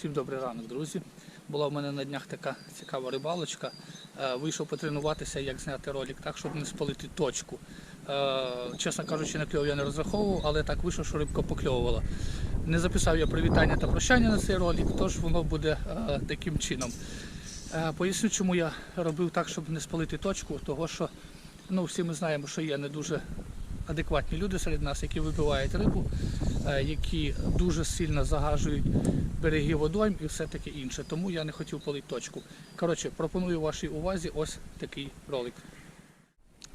Всім добрий ранок, друзі. Була в мене на днях така цікава рибалочка. Е, Вийшов потренуватися, як зняти ролик так, щоб не спалити точку. Е, Чесно кажучи, на кльов я не розраховував, але так вийшло, що рибка покльовувала. Не записав я привітання та прощання на цей ролик, тож воно буде е, таким чином. Поясню, чому я робив так, щоб не спалити точку, того що ну, всі ми знаємо, що є не дуже адекватні люди серед нас, які вибивають рибу, е, які дуже сильно загажують береги водойм і все таке інше. Тому я не хотів полити точку. Коротше, пропоную вашій увазі ось такий ролик.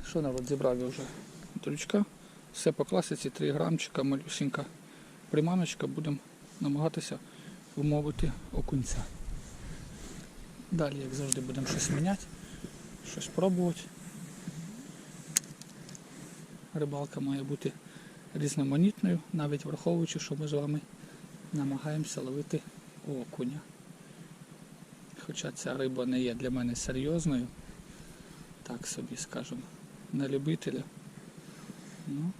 Що народ зібрав вже дрючка. Все по класиці, 3 грамчика, малюсінька приманочка. Будемо намагатися вмовити окунця. Далі, як завжди, будемо щось міняти, щось пробувати. Рибалка має бути різноманітною, навіть враховуючи, що ми з вами намагаємося ловити окуня. Хоча ця риба не є для мене серйозною, так собі скажемо, на любителя. Ну,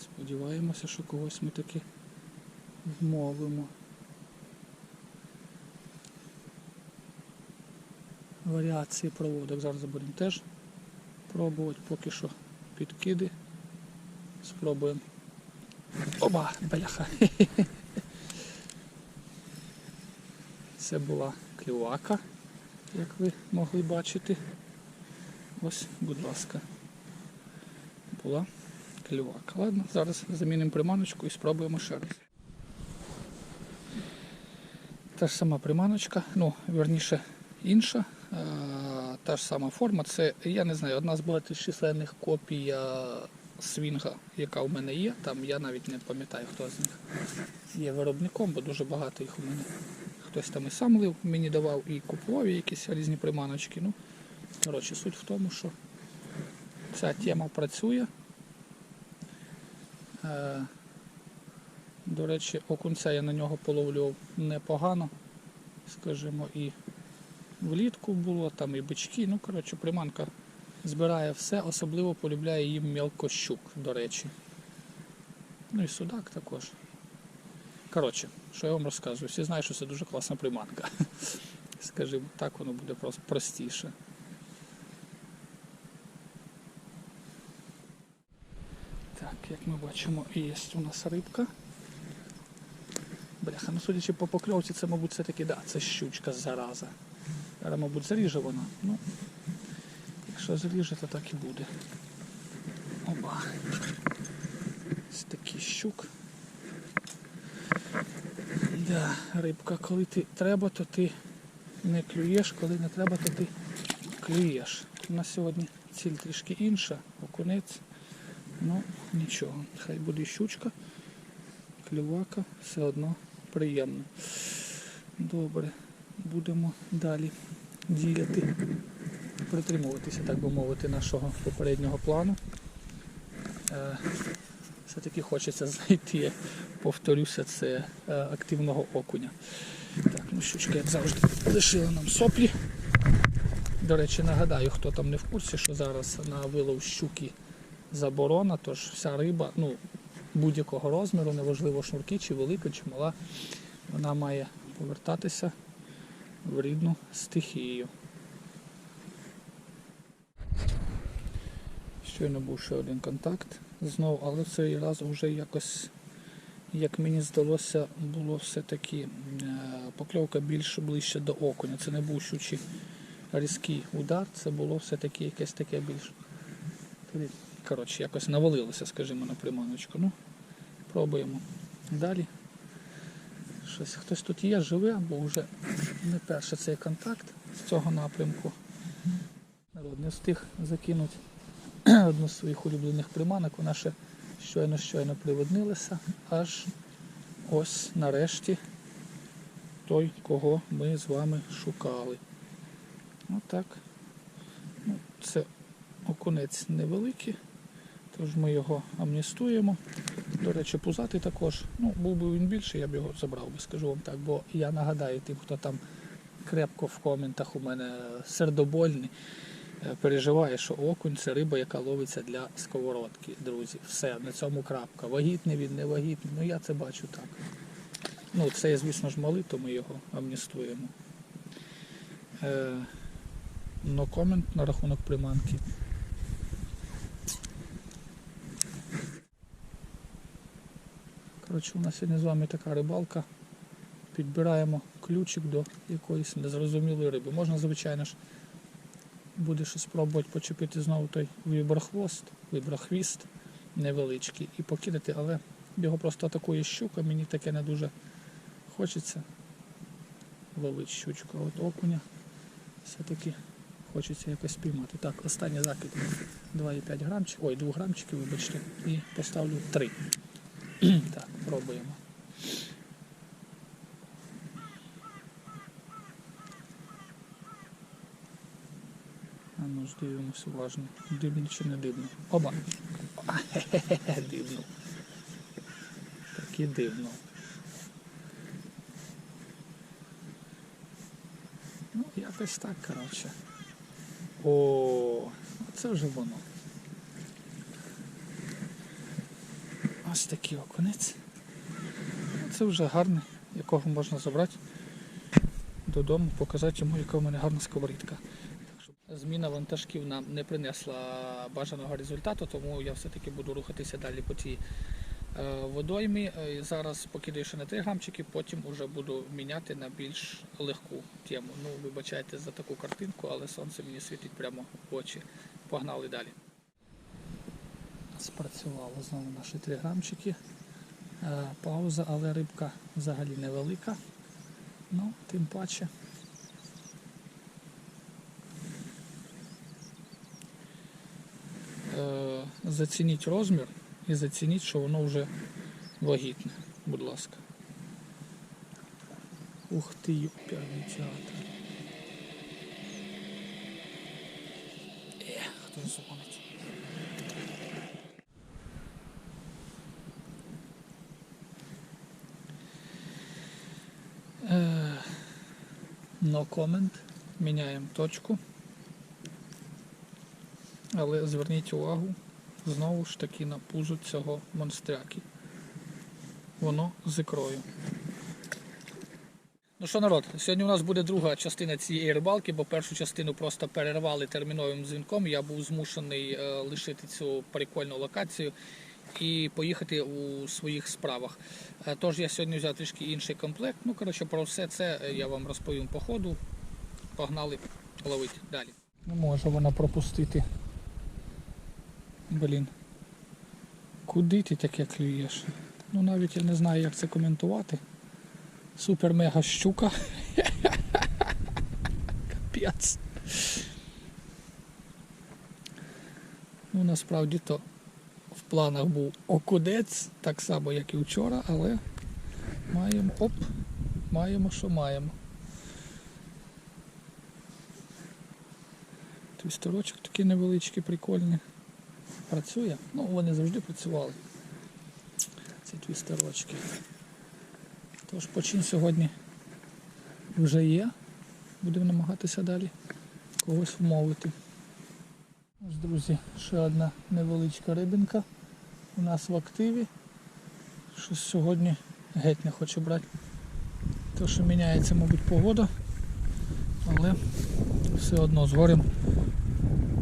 сподіваємося, що когось ми таки вмовимо. Варіації проводок зараз будемо теж пробувати поки що підкиди. Спробуємо. Оба, бляха. Це була клювака, як ви могли бачити. Ось, будь ласка. Була клювака. Ладно, зараз замінимо приманочку і спробуємо ще раз. Та ж сама приманочка, ну, верніше інша. Е, Та ж сама форма. Це, я не знаю, одна з багаточисленних копій е, свінга, яка у мене є. Там я навіть не пам'ятаю, хто з них є виробником, бо дуже багато їх у мене. Хтось там і сам лив, мені давав і купував якісь різні приманочки. Ну, коротше, суть в тому, що ця тема працює. Е, До речі, окунця я на нього половлював непогано, скажімо, і влітку було, там і бички. Ну, коротше, приманка збирає все, особливо полюбляє їм мелкощук, до речі. Ну і судак також. Коротше, що я вам розказую? Всі знають, що це дуже класна приманка. Скажімо, так воно буде просто простіше. Так, як ми бачимо, є у нас рибка. Бляха, ну судячи по покльовці, це, мабуть, все-таки, да, це щучка зараза. Зараз, мабуть, заріже вона. Ну, якщо заріже, то так і буде. Оба. Ось такий щук. Да, рибка, коли ти треба, то ти не клюєш, коли не треба, то ти клюєш. У нас сьогодні ціль трішки інша, окунець. Ну, нічого. Хай буде щучка, клювака, все одно приємно. Добре, будемо далі діяти, притримуватися, так би мовити, нашого попереднього плану. Е, Все-таки хочеться знайти, повторюся, це е, активного окуня. Так, ну щучка, як завжди, лишила нам соплі. До речі, нагадаю, хто там не в курсі, що зараз на вилов щуки заборона, тож вся риба, ну, будь-якого розміру, неважливо шнурки, чи велика, чи мала, вона має повертатися в рідну стихію. Щойно був ще один контакт знов, але в цей раз вже якось, як мені здалося, було все-таки е, покльовка більш ближче до окуня. Це не був щучий різкий удар, це було все-таки якесь таке більш. Коротше, якось навалилося, скажімо, на приманочку. Ну, пробуємо. Далі. Щось хтось тут є, живе, бо вже не перший цей контакт з цього напрямку. Народ не встиг закинути одну з своїх улюблених приманок, вона ще щойно-щойно приводнилася, аж ось нарешті той, кого ми з вами шукали. Отак. Ну, це окунець невеликий, тож ми його амністуємо. До речі, пузатий також. Ну, був би він більший, я б його забрав би, скажу вам так, бо я нагадаю тим, хто там крепко в коментах у мене сердобольний. е, Переживає, що окунь це риба, яка ловиться для сковородки, друзі. Все, на цьому крапка. Вагітний він, не вагітний. Ну я це бачу так. Ну, це звісно ж, малий, то ми його амністуємо. Е, но комент на рахунок приманки. Коротше, у нас сьогодні з вами така рибалка. Підбираємо ключик до якоїсь незрозумілої риби. Можна, звичайно ж, буде щось спробувати почепити знову той віброхвост, віброхвіст невеличкий і покидати, але його просто атакує щука, мені таке не дуже хочеться ловити щучку, от окуня все-таки хочеться якось спіймати. Так, останній закид 2,5 грамчик, ой, 2 грамчиків, вибачте, і поставлю 3. Так, пробуємо. А ну ж дивимося уважно. Дивно чи не дивно. Оба. Хе-хе-хе, дивно. Таки дивно. Ну, якось так, коротше. О, це вже воно. Ось такий окунець. Ну, Це вже гарний, якого можна забрати додому, показати йому, яка в мене гарна сковорідка. Зміна вантажків нам не принесла бажаного результату, тому я все-таки буду рухатися далі по цій е, водоймі. Е, Зараз покидаю ще на 3 грамчики, потім вже буду міняти на більш легку тему. Ну, вибачайте за таку картинку, але сонце мені світить прямо в очі. Погнали далі. Спрацювало знову наші 3 грамчики. Е, Пауза, але рибка взагалі невелика. Ну, тим паче. Е, Зацініть розмір і зацініть, що воно вже вагітне, будь ласка. Ух ти, дівчата. Е, хто дзвонить? No comment. Міняємо точку. Але зверніть увагу знову ж таки на пузо цього монстряки. Воно з ікрою. Ну що, народ, сьогодні у нас буде друга частина цієї рибалки, бо першу частину просто перервали терміновим дзвінком. Я був змушений е, лишити цю прикольну локацію і поїхати у своїх справах. Е, Тож я сьогодні взяв трішки інший комплект. Ну, коротше, про все це е, я вам розповім по ходу. Погнали ловити далі. Не може вона пропустити. Блін. Куди ти таке клюєш? Ну навіть я не знаю, як це коментувати. Супер мега щука. Капець. Ну насправді то планах був окудець, так само, як і вчора, але маємо оп, маємо, що маємо. Твістерочок такий невеличкий, прикольний. Працює? Ну, вони завжди працювали. Ці твістерочки. Тож почин сьогодні вже є. Будемо намагатися далі когось вмовити. Ось, друзі, ще одна невеличка рибинка у нас в активі. Щось сьогодні геть не хоче брати. То, що міняється, мабуть, погода, але все одно згорем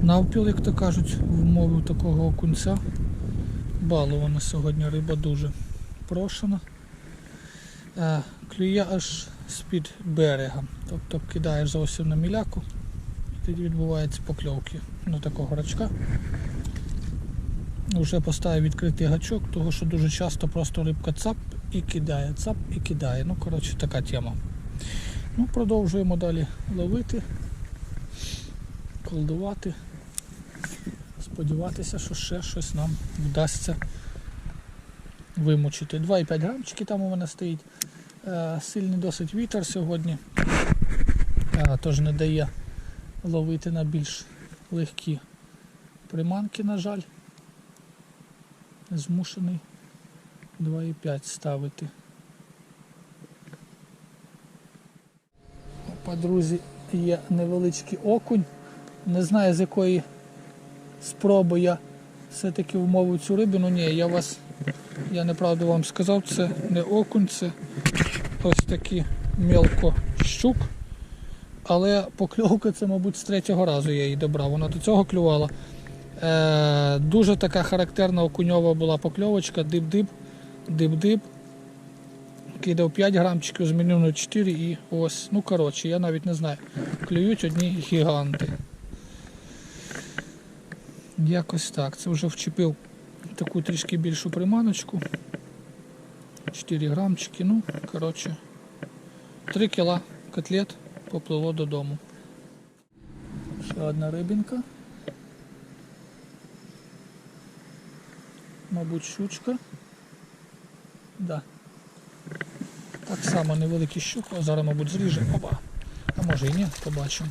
навпіл, як то кажуть, вмовив такого окунця. Балована сьогодні риба дуже прошена. Е, Клює аж з-під берега. Тобто кидаєш зовсім на міляку, тоді відбуваються покльовки на такого рачка. Вже поставив відкритий гачок, тому що дуже часто просто рибка цап і кидає, цап і кидає. Ну, коротше, така тема. Ну, продовжуємо далі ловити, колдувати, сподіватися, що ще щось нам вдасться вимучити. 2,5 грамчики там у мене стоїть. Е, Сильний досить вітер сьогодні, е, тож не дає ловити на більш легкі приманки, на жаль. Змушений 2,5 ставити. Опа, друзі, є невеличкий окунь. Не знаю з якої спроби я все-таки вмовив цю рибину. Ні, я вас Я неправду вам сказав, це не окунь, це ось такий мелко щук. Але покльовка це, мабуть, з третього разу я її добрав. Вона до цього клювала. Е, дуже така характерна окуньова була покльовочка, дип-дип, дип-дип. Кидав 5 грамчиків, змінив на 4 і ось, ну коротше, я навіть не знаю. Клюють одні гіганти. Якось так. Це вже вчепив таку трішки більшу приманочку. 4 грамчики, ну, коротше, 3 кіла котлет поплило додому. Ще одна рибінка. Мабуть, щучка. Да. Так само невеликий щук, зараз, мабуть, зріже. Оба. А може і ні, побачимо.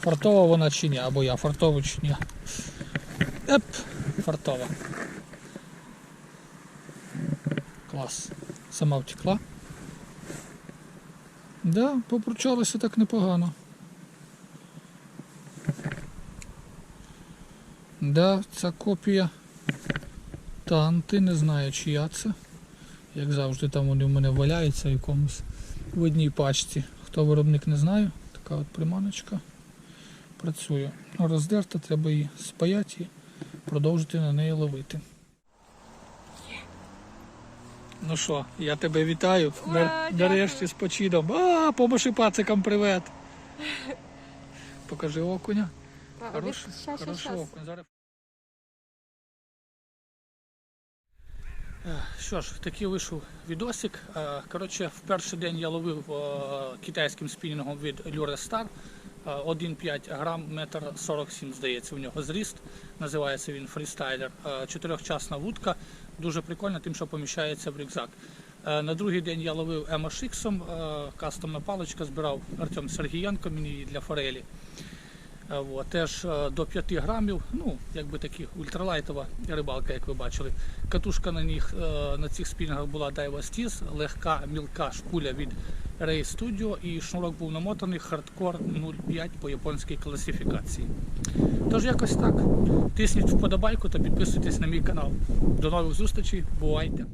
Фартова вона чи ні, або я фартовий чи ні. Еп, фартова. Клас. Сама втекла. Да, попручалося так непогано. Да, ця копія танти, не знаю чия це. Як завжди, там вони в мене валяються в якомусь в одній пачці. Хто виробник не знаю. Така от приманочка. Працює. Роздерта, треба її спаяти і продовжити на неї ловити. Ну що, я тебе вітаю. Нарешті з почином. А, помаши пацикам привет. Покажи окуня. Хороший окунь. Що ж, такий вийшов відосик. Е, Коротше, в перший день я ловив е, китайським спінінгом від Lure Star. Е, 1,5 грам, метр 47, здається, у нього зріст. Називається він фрістайлер. Е, Чотирьохчасна вудка. Дуже прикольна, тим, що поміщається в рюкзак. На другий день я ловив MHX, е, кастомна паличка збирав Артем Сергієнко мені для форелі. Е, теж е, до 5 грамів, ну, якби такі ультралайтова рибалка, як ви бачили. Катушка на них е, на цих спінгах була Daiwa Stiz, легка мілка шпуля від Ray Studio і шнурок був намотаний Hardcore 0,5 по японській класифікації. Тож якось так. Тисніть вподобайку та підписуйтесь на мій канал. До нових зустрічей, бувайте!